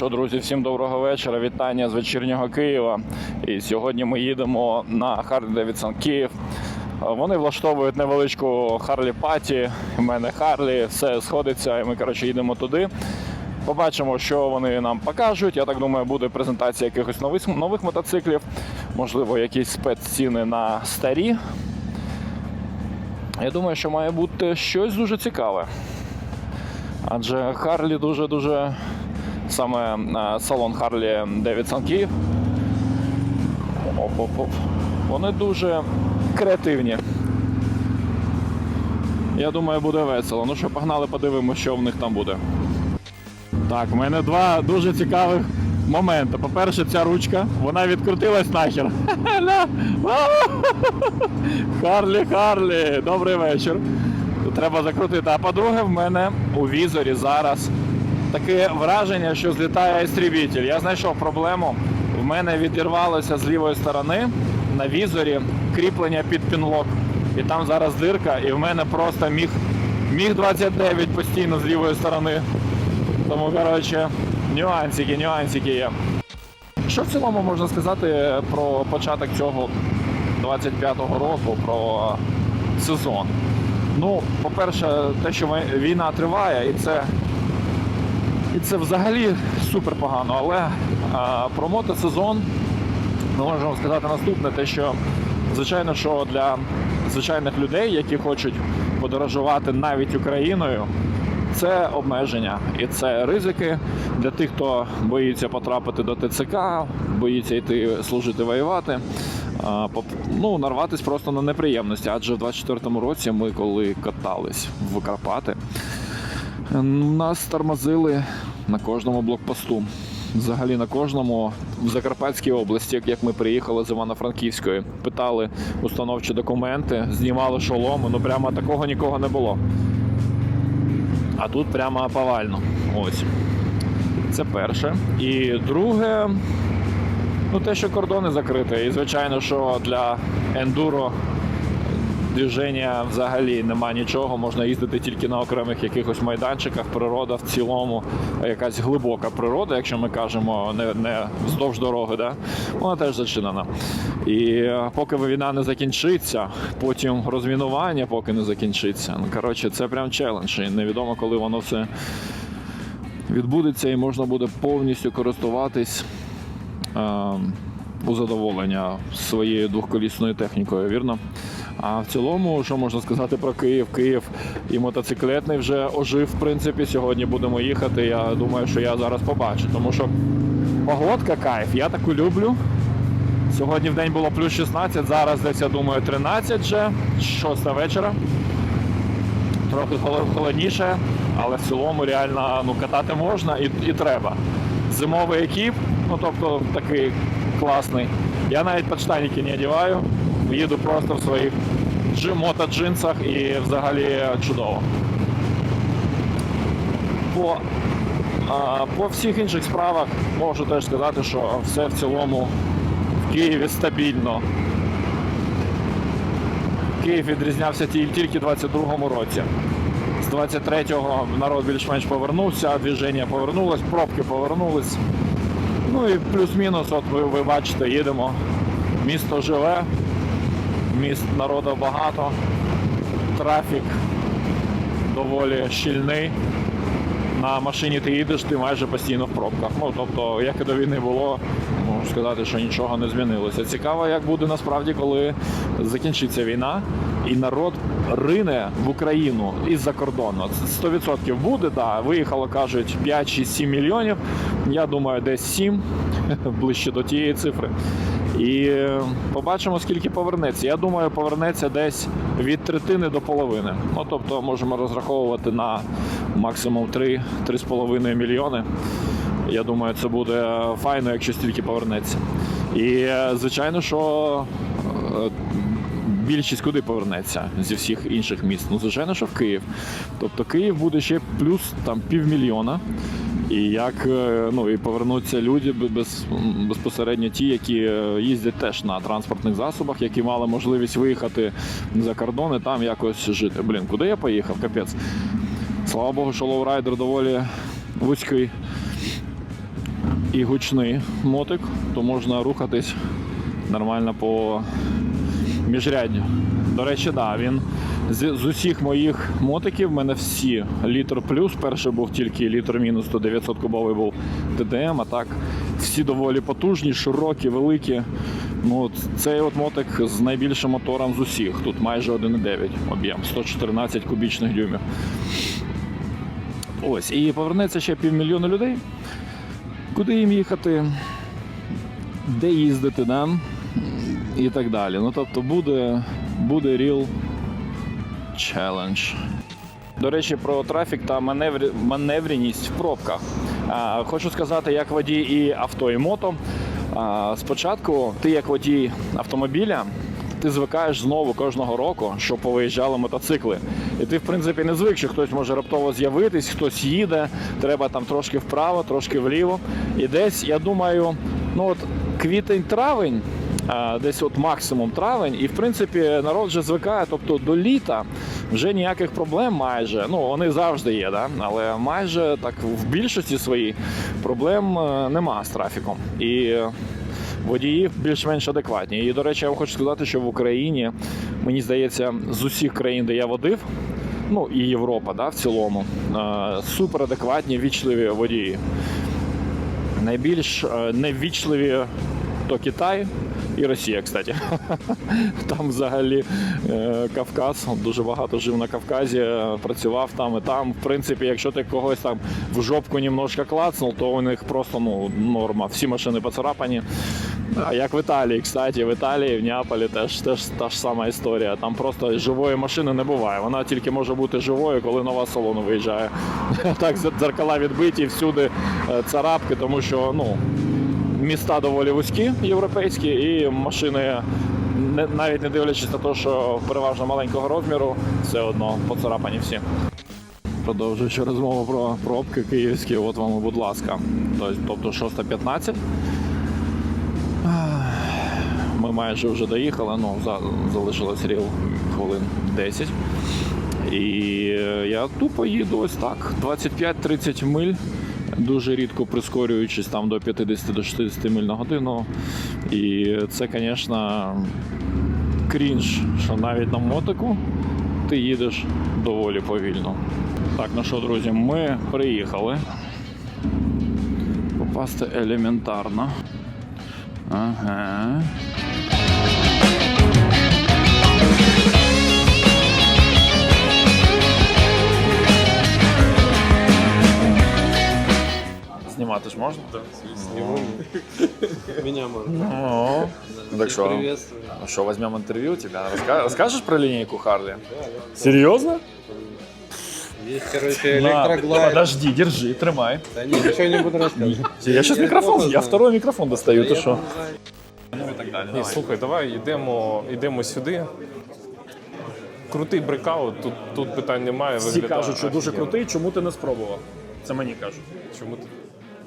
Що, друзі, всім доброго вечора. Вітання з вечірнього Києва. І сьогодні ми їдемо на Харлі Девідсон Київ. Вони влаштовують невеличку Харлі Паті. У мене Харлі, все сходиться, і ми коротше їдемо туди. Побачимо, що вони нам покажуть. Я так думаю, буде презентація якихось нових, нових мотоциклів, можливо, якісь спецціни на старі. Я думаю, що має бути щось дуже цікаве. Адже Харлі дуже-дуже саме е, салон Харлі Девідсон Київ. Оп-оп-оп. Вони дуже креативні. Я думаю, буде весело. Ну що, погнали, подивимося, що в них там буде. Так, в мене два дуже цікавих моменти. По-перше, ця ручка, вона відкрутилась нахер. Харлі, Харлі, добрий вечір. Треба закрутити. А по-друге, в мене у візорі зараз таке враження, що злітає істрібітель. Я знайшов проблему. В мене відірвалося з лівої сторони на візорі кріплення під пінлок. І там зараз дирка, і в мене просто міг, міг 29 постійно з лівої сторони. Тому, коротше, нюансики, нюансики є. Що в цілому можна сказати про початок цього 25-го року, про сезон? Ну, по-перше, те, що війна триває, і це, і це взагалі супер погано. Але а, про мотосезон ми можемо сказати наступне: те, що звичайно, що для звичайних людей, які хочуть подорожувати навіть Україною, це обмеження і це ризики для тих, хто боїться потрапити до ТЦК, боїться йти служити воювати. Ну, нарватись просто на неприємності. Адже в 24-му році ми, коли катались в Карпати, нас тормозили на кожному блокпосту. Взагалі на кожному в Закарпатській області, як ми приїхали з Івано-Франківської, питали установчі документи, знімали шоломи. Ну прямо такого нікого не було. А тут прямо повально. Ось. Це перше. І друге, ну те, що кордони закриті. І звичайно, що для ендуро движення взагалі нема нічого. Можна їздити тільки на окремих якихось майданчиках. Природа в цілому, якась глибока природа, якщо ми кажемо, не, не вздовж дороги, да? вона теж зачинена. І е, поки війна не закінчиться, потім розмінування, поки не закінчиться. Ну, коротше, це прям челендж. І невідомо, коли воно все відбудеться і можна буде повністю користуватись. е, у задоволення своєю двохколісною технікою, вірно? А в цілому, що можна сказати про Київ? Київ і мотоциклетний вже ожив, в принципі. Сьогодні будемо їхати. Я думаю, що я зараз побачу. Тому що погодка кайф, я таку люблю. Сьогодні в день було плюс 16, зараз десь, я думаю, 13 вже, 6 вечора. Трохи холодніше, але в цілому реально ну, катати можна і, і треба. Зимовий екіп, ну тобто такий класний. Я навіть подштанники не одягаю, їду просто в своїх джи- мотоджинсах і взагалі чудово. По, а, по всіх інших справах можу теж сказати, що все в цілому в Києві стабільно. Київ відрізнявся тільки в 22-му році. З 23-го народ більш-менш повернувся, движення повернулось, пробки повернулись. Ну і плюс-мінус, от ви, ви бачите, їдемо. Місто живе, міст народу багато, трафік доволі щільний. На машині ти їдеш, ти майже постійно в пробках. Ну тобто, як і до війни було, можу сказати, що нічого не змінилося. Цікаво, як буде насправді, коли закінчиться війна, і народ рине в Україну із-за кордону. 100% буде, да. Виїхало, кажуть, 5, 6, 7 мільйонів. Я думаю, десь 7, ближче до тієї цифри. І е, побачимо, скільки повернеться. Я думаю, повернеться десь від третини до половини. Ну тобто можемо розраховувати на максимум 3 3,5 мільйони. Я думаю, це буде файно, якщо стільки повернеться. І е, звичайно, що е, більшість куди повернеться зі всіх інших міст. Ну, звичайно, що в Київ. Тобто Київ буде ще плюс там півмільйона. І як е, ну і повернуться люди без, безпосередньо ті, які е, їздять теж на транспортних засобах, які мали можливість виїхати за кордон і там якось жити. Блін, куди я поїхав? Капець. Слава Богу, що лоурайдер доволі вузький. і гучний мотик, то можна рухатись нормально по міжряддю. До речі, да, він з, з усіх моїх мотиків в мене всі літр плюс. Перший був тільки літр мінус, то 900 кубовий був ТДМ, а так всі доволі потужні, широкі, великі. Ну, цей от мотик з найбільшим мотором з усіх. Тут майже 1,9 об'єм, 114 кубічних дюймів. Ось, і повернеться ще півмільйона людей. Куди їм їхати? Де їздити, да? і так далі. Ну тобто буде, буде real challenge. До речі, про трафік та маневр... маневреність в пробках. А, хочу сказати, як водій і авто, і мото. А, спочатку ти, як водій автомобіля, ти звикаєш знову кожного року, що повиїжджали мотоцикли. І ти, в принципі, не звик, що хтось може раптово з'явитись, хтось їде, треба там трошки вправо, трошки вліво. І десь, я думаю, ну от квітень-травень, десь от максимум травень, і в принципі народ вже звикає, тобто до літа вже ніяких проблем майже. Ну вони завжди є, да? але майже так в більшості своїй проблем е, нема з трафіком. І е, водії більш-менш адекватні. І до речі, я вам хочу сказати, що в Україні, мені здається, з усіх країн, де я водив. Ну і Європа, да, в цілому, е, суперадекватні, вічливі водії. Найбільш е, неввічливі то Китай і Росія, кстати. Там взагалі е, Кавказ, дуже багато жив на Кавказі, працював там і там. В принципі, якщо ти когось там в жопку немножко клацнув, то у них просто ну, норма. Всі машини поцарапані. А як в Італії, кстати, в Італії, в Неаполі теж, теж та ж сама історія. Там просто живої машини не буває. Вона тільки може бути живою, коли нова салону виїжджає. Так, дзеркала відбиті, всюди е, царапки, тому що ну, міста доволі вузькі європейські, і машини, навіть не дивлячись на те, що переважно маленького розміру, все одно поцарапані всі. Продовжуючи розмову про пробки київські, от вам, будь ласка. Тобто, Тобто 6.15. Ми майже вже доїхали, ну, залишилось рів хвилин 10. І я тупо їду ось так. 25-30 миль, дуже рідко прискорюючись там до 50-60 миль на годину. І це, звісно, крінж, що навіть на мотику ти їдеш доволі повільно. Так, ну що, друзі, ми приїхали. Попасти елементарно. Ага. Знімати ж можна? Меня можно. О, так що, Приветствую. ну що, візьмемо інтерв'ю у тебе? Розка- Розкажеш про лінійку Харлі? Серйозно? Есть, короче, электроглайд. Подожди, держи, тримай. Да не, ничего не буду рассказывать. Я сейчас микрофон, я второй микрофон достаю, ты что? Ні, слухай, давай йдемо, йдемо сюди. Крутий брекаут, тут, тут питань немає. Всі виглядає кажуть, що дуже офігенно. крутий, чому ти не спробував? Це мені кажуть. Чому ти?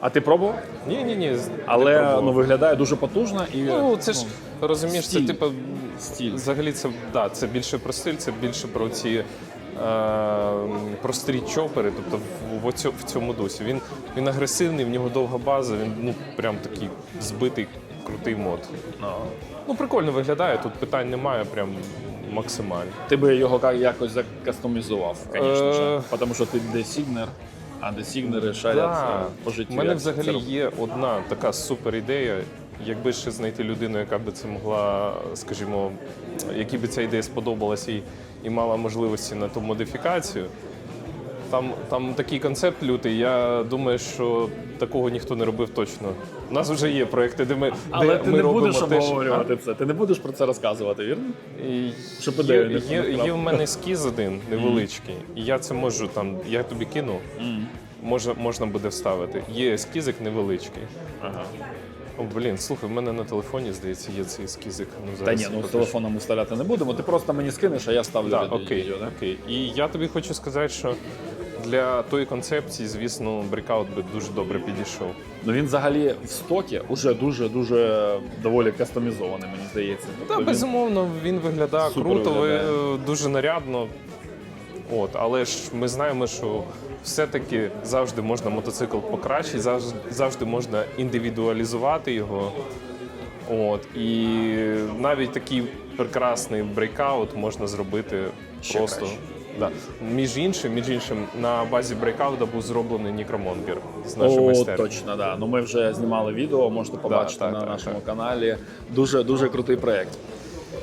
А ти пробував? Ні, ні, ні. Але ну, виглядає дуже потужно і Ну, це ж розумієш, стиль. це типу. стиль. Взагалі, це да, це більше про стиль, це більше про ці е, прострі чопери, тобто в, в, в цьому дусі. Він, він агресивний, в нього довга база, він ну прям такий збитий, крутий мод. Ну, прикольно виглядає, тут питань немає, прям максимально. Ти би його якось закастомізував, звісно ж. Е. Тому що ти десігнер, а десігнери шарять Да. е, по життю. У мене як взагалі є одна така супер ідея. Якби ще знайти людину, яка би це могла, скажімо, якій би ця ідея сподобалася і, і мала можливості на ту модифікацію. Там, там такий концепт лютий. Я думаю, що такого ніхто не робив точно. У нас вже є проекти, де ми, Але де ти ми не будеш теж. обговорювати це. Ти не будеш про це розказувати, вірно? І Щоб є, ідею є, є в мене ескіз один невеличкий, і я це можу там, я тобі кину, можна, можна буде вставити. Є ескізик невеличкий. Ага. О, блін, слухай, в мене на телефоні, здається, є цей ескізик. Ну, Та ні, ну з телефоном вставляти не будемо. Ти просто мені скинеш, а я ставлю Да, окей, відео. Да? окей. І я тобі хочу сказати, що для тої концепції, звісно, брекаут би дуже добре підійшов. Ну він взагалі в стокі уже дуже дуже доволі кастомізований, мені здається. Та Тобто він- безумовно, він виглядає супер круто, ви- виглядає. дуже нарядно. От, але ж ми знаємо, що все-таки завжди можна мотоцикл покращити, завжди, завжди можна індивідуалізувати його. От, і навіть такий прекрасний брейкаут можна зробити Ще просто. краще. Да. Між іншим, між іншим, на базі брейкауда був зроблений Нікромонгер з нашої О, майстерні. точно, да. Ну ми вже знімали відео, можете побачити так, на так, нашому так. каналі. Дуже дуже крутий проект.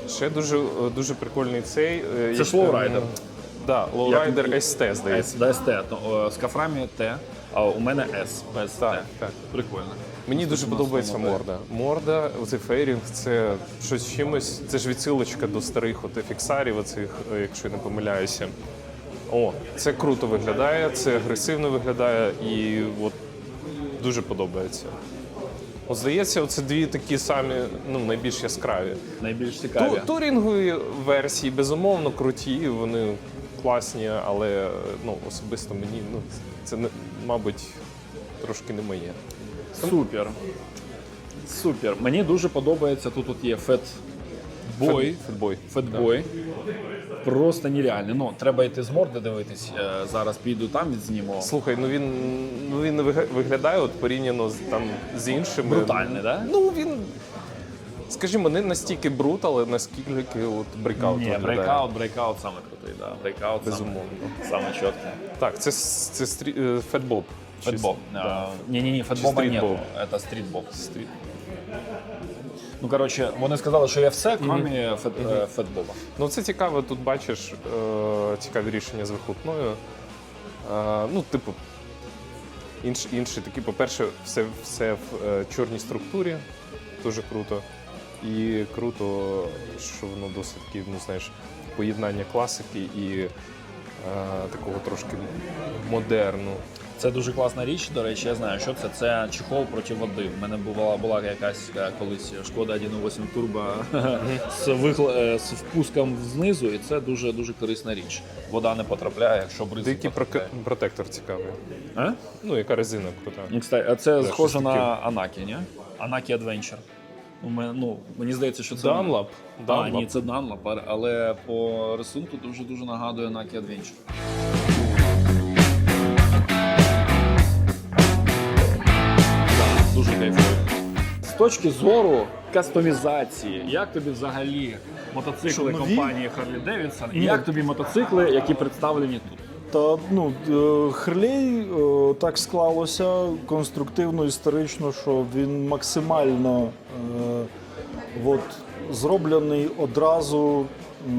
Ще дуже, дуже прикольний цей. е, Це ж як- лоурайдер. Да, лоурайдер ST, здається. Да, ST. Ну, з кафрами Т, а у мене S без Так, Т. так. Прикольно. Мені дуже подобається морда. Морда, оцей фейрінг, це щось з чимось. Це ж відсилочка до старих от фіксарів, оцих, е, якщо я не помиляюся. О, це круто виглядає, це агресивно виглядає і от дуже подобається. От здається, це дві такі самі, ну, найбільш яскраві. Найбільш цікаві. Ту, турінгові версії, безумовно, круті, вони класні, але ну, особисто мені ну, це, мабуть, трошки не моє. Супер. Супер. Мені дуже подобається. Тут от є Fat Boy. Фетбой. Фетбой. Просто нереальний. Ну, треба йти з морди дивитись. Е, Зараз піду там відзніму. Слухай, ну він ну він виглядає от порівняно з там з іншими. Брутальний, да? Ну він, скажімо, не настільки брут, але наскільки от брейкаут Ні, виглядає. брейкаут, брейкаут саме крутий, да. Брейкаут Безумовно. Саме, саме чіткий. Так, це, це стрі... фетбоб. Чи. Да. Ні-ні-ні, фетбоба стрітбол? нету. Это стрітбол. Стрі- Ну, коротше, вони сказали, що є все, крім фет, е, фетбоба. Ну це цікаво, тут бачиш е, цікаві рішення з вихлопною. Е, ну, типу, інш, інші такі, по-перше, все, все в е, чорній структурі, дуже круто. І круто, що воно досить таки, ну знаєш, поєднання класики і е, такого трошки модерну. Це дуже класна річ. До речі, я знаю, що це. Це чехол проти води. У мене була, була якась е, колись шкода 1.8 турбо з, вихл... е, з впуском знизу, і це дуже дуже корисна річ. Вода не потрапляє, якщо бризки. Деякий потрапляє. протектор цікавий. А? Ну, яка резина крута. Кстати, це схоже на. Анакі, ні? Анакі Adventure. Ну, ми- ну, мені здається, що це. Dunlop. А, ні, це Dunlop, але по рисунку дуже дуже нагадує Анакі Adventure. Да, дуже кайфово. З точки зору кастомізації, як тобі взагалі мотоцикли Що, нові? компанії Harley Davidson, і як тобі мотоцикли, які представлені тут? Та ну е, Харлей е, так склалося конструктивно, історично, що він максимально е, от, зроблений одразу е,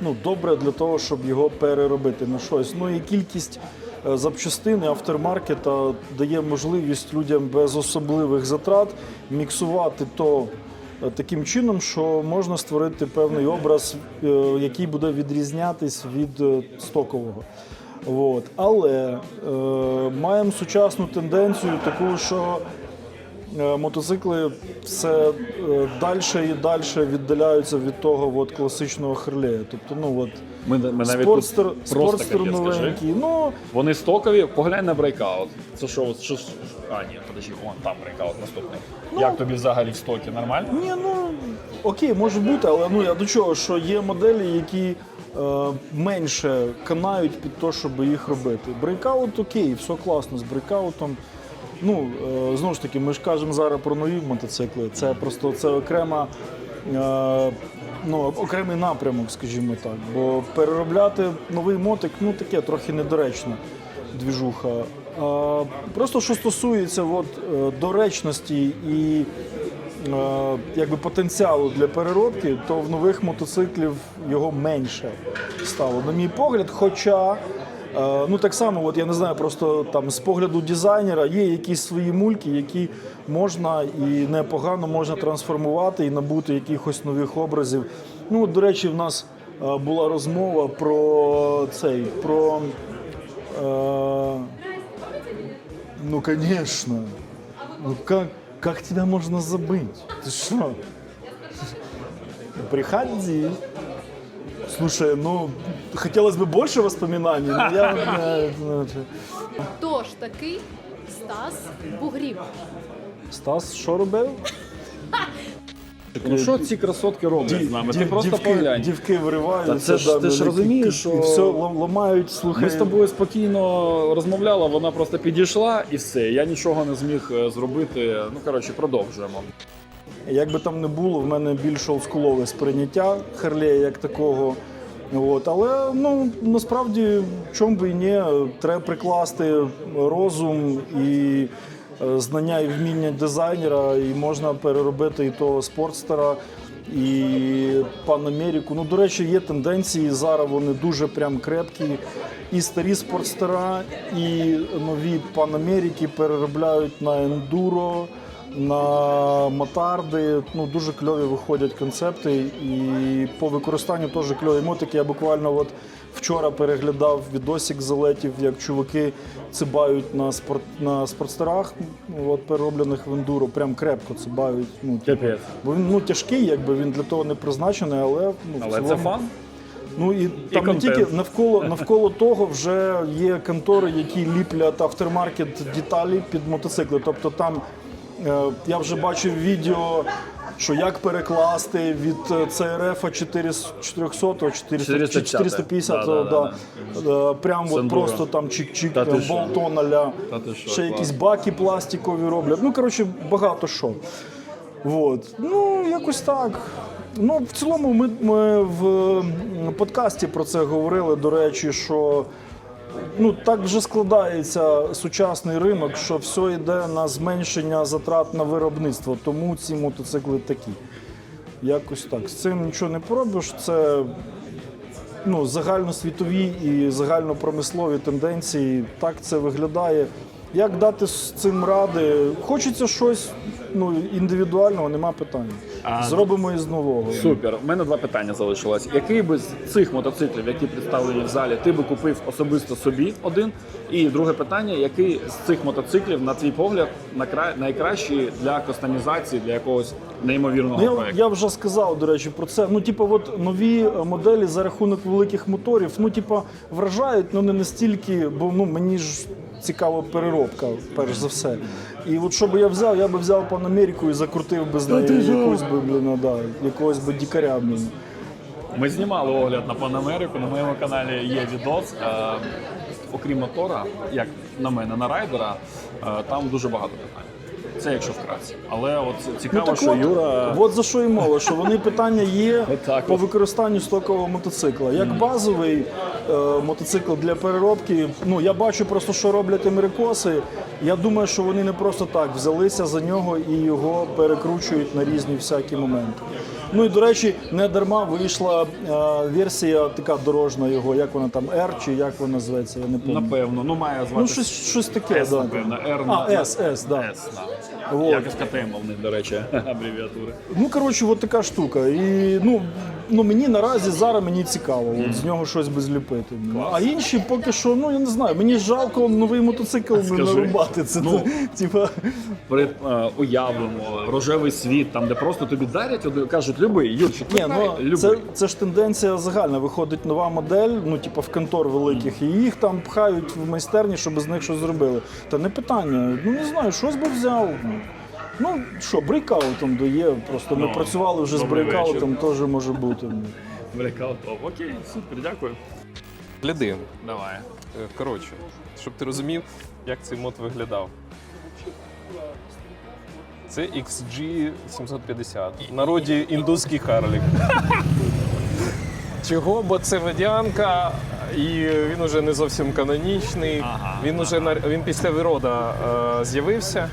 ну, добре для того, щоб його переробити на щось. Ну і кількість е, запчастин автормаркета дає можливість людям без особливих затрат міксувати то. Е, Таким чином, що можна створити певний образ, е, який буде відрізнятись від е, стокового. От. Але е, маємо сучасну тенденцію таку, що мотоцикли все далі і далі віддаляються від того от, класичного Харлея. Тобто, ну от Ми, ми навіть спортстер, тут просто спортстер капець, новенький. Ну, Вони стокові, поглянь на брейкаут. Це що, що а, ні, подожди, вон там брейкаут наступний. Як тобі взагалі в стокі? Нормально? Ні, ну окей, може бути, але ну я до чого, що є моделі, які е, менше канають під те, щоб їх робити. Брейкаут окей, все класно з брейкаутом. Ну, е, знову ж таки, ми ж кажемо зараз про нові мотоцикли. Це просто це окрема. Е, Ну, окремий напрямок, скажімо так. Бо переробляти новий мотик, ну таке трохи недоречно двіжуха. А, просто що стосується от, е, доречності і а, якби потенціалу для переробки, то в нових мотоциклів його менше стало, на мій погляд. Хоча, е, ну так само, от я не знаю, просто там з погляду дизайнера є якісь свої мульки, які можна і непогано можна трансформувати і набути якихось нових образів. Ну, до речі, в нас е, була розмова про цей, про. е, ну, конечно. Ну как, как тебя можно забыть? Ты что? Приходи. Слушай, ну, хотелось бы больше воспоминаний, но я... э, ну, Хто ж такий Стас Бугрів? Стас, що робив? Ну що ці красотки роблять з нами? Ти просто поглянь. дівки вириваються. Це ж- да, ти ж розумієш, і- що- і все лам- ламають, слухай. Ми з тобою спокійно розмовляли, вона просто підійшла і все. Я нічого не зміг е, зробити. Ну коротше, продовжуємо. Як би там не було, в мене більш олдскулове сприйняття Харлея як такого. От, але ну насправді чому би і ні, треба прикласти розум і е, знання і вміння дизайнера, і можна переробити і того спортстера, і пан Америку. Ну, до речі, є тенденції зараз. Вони дуже прям крепкі. І старі спортстера, і нові пан Америки переробляють на ендуро на мотарди. Ну дуже кльові виходять концепти, і по використанню теж кльові мотики. Я буквально от вчора переглядав відосик залетів, як чуваки цибають на спорт на спортстерах, от перероблених в ендуро. Прям крепко цибають. Ну, типу, Капець. бо він ну тяжкий, якби він для того не призначений, але ну Але це фан. Ну і там не тільки навколо навколо того вже є контори, які ліплять автормаркет деталі під мотоцикли. Тобто там я вже бачив відео. Що як перекласти від е, CRF 400 400 450 Да, да, да, Е, прям от просто там чик-чик, що? болтон аля, ще якісь баки пластикові роблять. Ну коротше, багато що. Вот. Ну, якось так. Ну, в цілому, ми, ми в подкасті про це говорили, до речі, що ну, так вже складається сучасний ринок, що все йде на зменшення затрат на виробництво. Тому ці мотоцикли такі. Якось так. З цим нічого не поробиш. Це ну, загальносвітові і загальнопромислові тенденції. Так це виглядає. Як дати з цим ради? Хочеться щось ну, індивідуального, нема питань. А, Зробимо із нового. Супер. У мене два питання залишилось. Який би з цих мотоциклів, які представлені в залі, ти би купив особисто собі один? І друге питання: який з цих мотоциклів, на твій погляд, найкращий для кастомізації, для якогось неймовірного Ну, я, я вже сказав, до речі, про це. Ну, типу, от нові е, моделі за рахунок великих моторів, ну, типу, вражають, ну не настільки, бо ну мені ж цікава переробка, перш за все. І от що би я взяв, я би взяв пан Америку і закрутив би з неї якусь би, блін, ну, да, якогось би дікаря. Блін. Ми знімали огляд на Панамерику. На моєму каналі є відос. Е, окрім мотора, як на мене, на райдера, е, там дуже багато питань. Це якщо вкратце. Але от цікаво, Ну, так що от, Юра. от за що і мова, що вони питання є Отак по використанню стокового мотоцикла. Як базовий е, мотоцикл для переробки, ну я бачу просто, що роблять америкоси. Я думаю, що вони не просто так взялися за нього і його перекручують на різні всякі моменти. Ну і до речі, не дарма вийшла е, версія така дорожна його, як вона там R чи як вона зветься, я не пам'ятаю. Напевно, ну має звати Ну, щось, щось таке, S, да. напевно. R А, на- S, S, да. S, да. Вот. Як СКТМ КТМ них, до речі, абревіатури. Ну, коротше, от така штука. І ну, ну мені наразі зараз мені цікаво от, з нього щось би зліпити. А інші поки що, ну я не знаю, мені жалко новий мотоцикл Скажи. нарубати. Це Ну. типа. При е, уявимо рожевий світ, там де просто тобі дарять, один- кажуть, любий, Юрчик, Ні, ну любий. це, це ж тенденція загальна. Виходить нова модель, ну типу в контор великих, і їх там пхають в майстерні, щоб з них щось зробили. Та не питання. Ну не знаю, щось би взяв. Ну що, брейкаутом дає. Просто ми Ну, працювали вже з добрий брейкаутом, теж може бути. Блекаут. Окей, супер, дякую. Гляди. Давай. Е, Коротше, щоб ти розумів, як цей мод виглядав. Це XG 750. В народі індуський Харлік. Чого? Бо це водянка, і він уже не зовсім канонічний. Ага, він уже на він після вирода е, з'явився.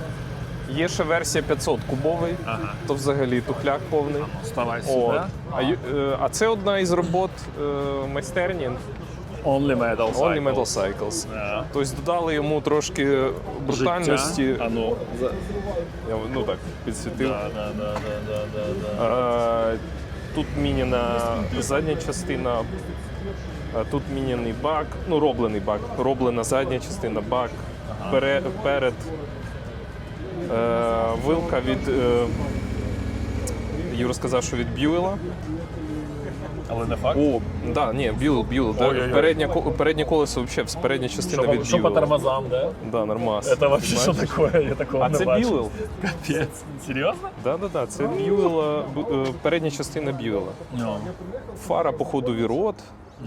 Є ще версія 500 кубовий, Ага. то взагалі тухляк повний. Вставай сюди. А, ю- е, а це одна із робот е, майстерні Only Metal Cycle. Only Metal Cycles. Да. Тобто додали йому трошки брутальності. Життя. А ну. Я ну так підсвітив. да, да, да, да, да, да, да. Е, Тут міняна задня частина, е, тут міняний бак, ну роблений бак, роблена задня частина, бак, пере, перед вилка від. Е, Юра сказав, що від Б'юела. Але не факт. О, да, ні, Бьюл, Бьюл. Да. Ой-ой-ой. Переднє, ко- переднє колесо взагалі, передня частина від Що по тормозам, да? Да, нормас. Это вообще що Знаєш? таке? Я такого А не це бачив. Бьюл? Капець. Серйозно? Да, да, да, це Бьюела, б- е, передня частина Бьюела. Ну, Фара, походу, вірот.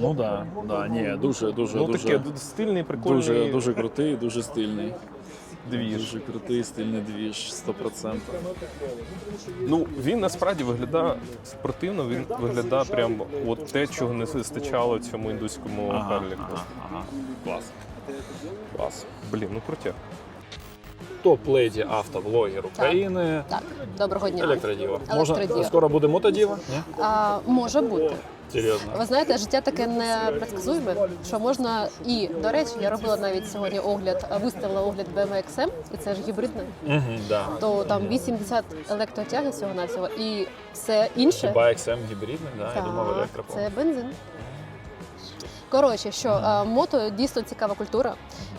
ну да, да, ні, дуже, дуже, Ну дуже, таке д- стильний, прикольний дуже, дуже крутий, дуже стильний. Двіж. Дуже крутий, стильний двіж, 100%. Ну він насправді виглядає спортивно, він виглядає прям от те, чого не вистачало цьому індуському Ага, карліку. ага, ага. Клас. Клас. Блін, ну крутя. Топ-леді автоблогер України. Так, доброго дня. Електродіва. Електродіва. Можна скоро буде мотодіва? Ні? А, може бути. Серйозно. Ви знаєте, життя таке непредсказуєме, що можна і до речі, я робила навіть сьогодні огляд, виставила огляд BMW XM, і це ж гібридне. Угу, да. То там 80 електротяги всього на всього, і все інше Хіба XM гібридний, да? Я Так, думав електропол. Це бензин. Коротше, що е, мото дійсно цікава культура.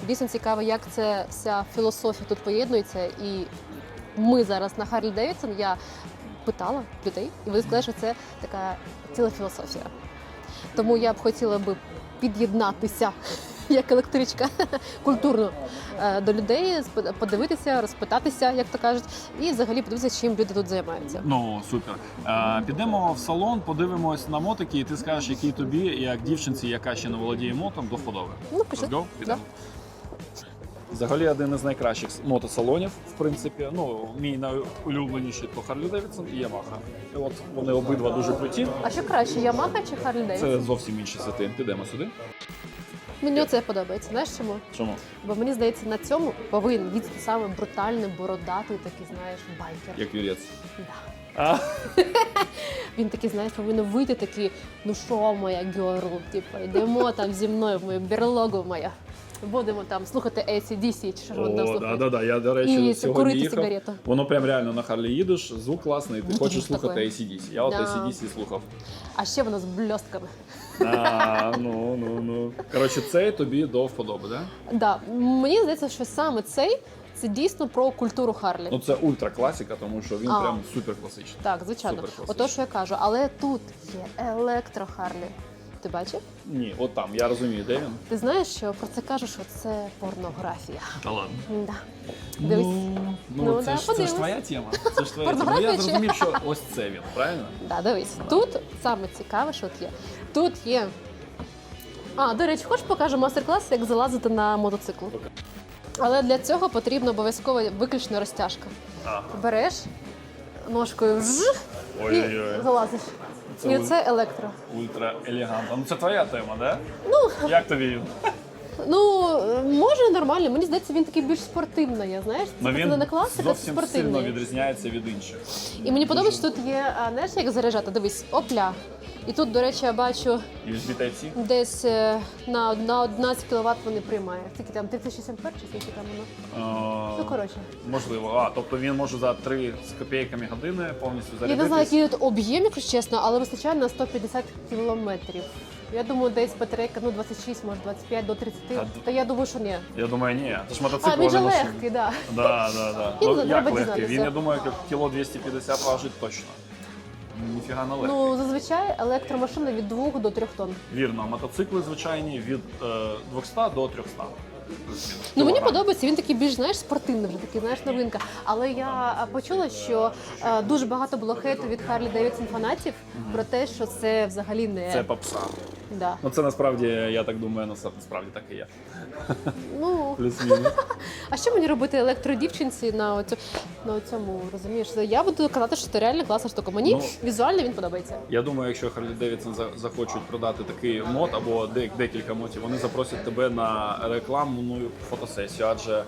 Дійсно цікаво, як це вся філософія тут поєднується. І ми зараз на Харлі Девідсон я питала людей, і вони сказали, що це така ціла філософія. Тому я б хотіла би під'єднатися як електричка культурно е, до людей, подивитися, розпитатися, як то кажуть, і взагалі подивитися, чим люди тут займаються. Ну супер. Е, підемо в салон, подивимось на мотики, і ти скажеш, який тобі, як дівчинці, яка ще не володіє мотом, до вподоби. Ну, пішли. Let's go? Підемо. Взагалі один із найкращих мотосалонів, в принципі. Ну, мій найулюбленіший то Харлі Девідсон і Ямаха. І от вони обидва дуже круті. А що краще, Ямаха чи Харлі Девідсон? Це зовсім інші світи. Підемо сюди. Мені це подобається. Знаєш чому? Чому? Бо мені здається, на цьому повинен від саме брутальний, бородатий, такий, знаєш, байкер. Як вірець. Да. А? Він такий, знаєш, повинен вийти такий, ну що, моя герл, типу, йдемо там зі мною в мою берлогу моя. Будемо там слухати ACDC, чи що там О, да, да, да. Я, до речі, І сьогодні курити їхав. сигарету. Воно прям реально на Харлі їдеш, звук класний, ти Ну, хочеш слухати таке. ACDC. Я от Да. ACDC слухав. А ще воно з бльостками. А, ну, ну, ну. Коротше, це тобі до вподоби, да? Да. Мені здається, що саме цей це дійсно про культуру Харлі. Ну це ультра класика, тому що він А. прям супер класичний. Так, звичайно. Супер. Ото що я кажу, але тут є електро Харлі. Ти бачив? Ні, от там, я розумію, де він. Ти знаєш, що про це кажуть, що це порнографія. Та ладно. Да. Дивись. Ну, Ну, це, да, ж, це ж подивимось. твоя тема. Це ж твоя тема. Ну, Порнографія я чи- зрозумів, що ось це він, правильно? Да, дивись. Тут саме цікаве, що тут є. Тут є. А, до речі, хочеш покажу мастер-клас, як залазити на мотоцикл. Але для цього потрібна обов'язково виключно розтяжка. А. Береш ножкою вж, і Ой-ой-ой. залазиш. Це і це електро. Ультра елегантно. Ну це твоя тема, да? Ну. Як тобі він? Ну, може нормально. Мені здається, він такий більш спортивний, я знаєш? Ну Це він не класика, це спортивний. сильно відрізняється від інших. І мені подобається, що тут є, знаєш, як заряджати. Дивись, опля. І тут, до речі, я бачу USB Type-C? десь е, на, на 11 кВт вони приймає. Скільки там 36 ампер чи скільки там воно? Ну, коротше. Можливо. А, тобто він може за 3 з копійками години повністю Я не знаю, який тут об'єм, якщо чесно, але вистачає на 150 кілометрів. Я думаю, десь батарейка ну 26, може 25 до 30. Та- Та я думаю, що ні. Я думаю, ні. Це ж мотоцикл, А він же легкий, да. Да, да, да. Ну, як легкий? Він, я думаю, як кіло 250 важить точно. Ніфіга не легкий. Ну зазвичай електромашина від 2 до 3 тонн. Вірно, а мотоцикли звичайні від е, 200 до 300. Ну мені подобається, він такий більш знаєш спортивний, вже такий знаєш новинка. Але я почула, що е, дуже багато було хейту від Харлі Девідсон фанатів про те, що це взагалі не Це попса. Да. Ну це насправді, я так думаю, нас- насправді так і є. Ну Плюс-мінус. а що мені робити електродівчинці на оцю на цьому розумієш? Я буду казати, що це реально класна штука. Мені Ну, візуально він подобається. Я думаю, якщо Харлі Девідсон захочуть продати такий мод або декілька мотів, вони запросять тебе на рекламну фотосесію, адже е,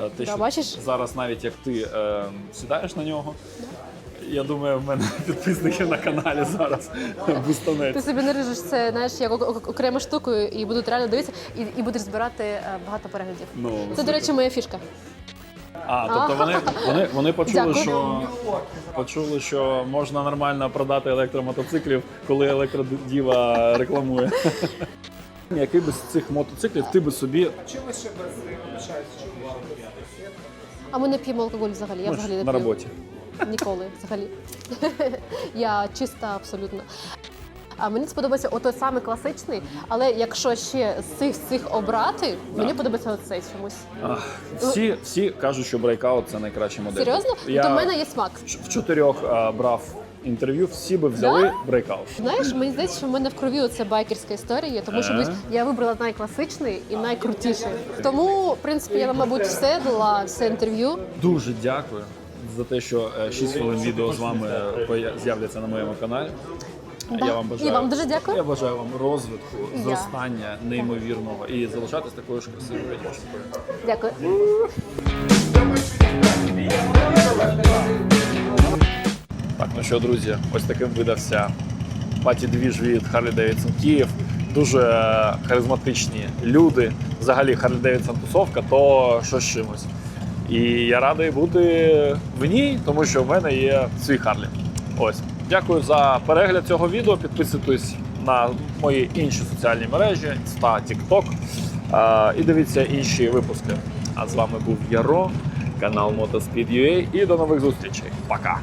те, Да, що бачиш? зараз навіть як ти е, сідаєш на нього. Я думаю, в мене підписників на каналі зараз Ти бустанеться. собі наріжеш це, знаєш, як ок- ок- окрему штуку і будуть реально дивитися, і, і будеш збирати е, багато переглядів. Ну, Це, до речі, моя фішка. А, тобто вони, вони, вони почули, Дякую. що почули, що можна нормально продати електромотоциклів, коли електродіва рекламує. Який би з цих мотоциклів ти би собі А ми не п'ємо алкоголь взагалі. Я взагалі не на роботі? Ніколи взагалі. Я чиста абсолютно. А мені сподобається отой самий класичний, але якщо ще з цих з цих обрати, мені подобається оцей чомусь. Ах, Всі, всі кажуть, що Breakout це найкраща модель. Серйозно? Я То в мене є смак. в чотирьох а, брав інтерв'ю, всі би взяли Breakout. Знаєш, мені здається, що в мене в крові оця байкерська історія, тому що Е? я вибрала найкласичний і найкрутіший. Тому, в принципі, я, мабуть, все дала все інтерв'ю. Дуже дякую за те, що 6 хвилин відео з вами з'являться на моєму каналі. Да. Я вам бажаю. І вам дуже дякую. Я бажаю вам розвитку, зростання неймовірного і залишатись такою ж красивою. Дякую. Так, ну що, друзі, ось таким видався паті двіж від Harley Davidson Київ. Дуже харизматичні люди. Взагалі Harley Davidson тусовка, то що з чимось. І я радий бути в ній, тому що в мене є свій Харлі. Ось. Дякую за перегляд цього відео. Підписуйтесь на мої інші соціальні мережі, Insta, TikTok. І дивіться інші випуски. А з вами був Яро, канал Motospід.ua і до нових зустрічей. Пока!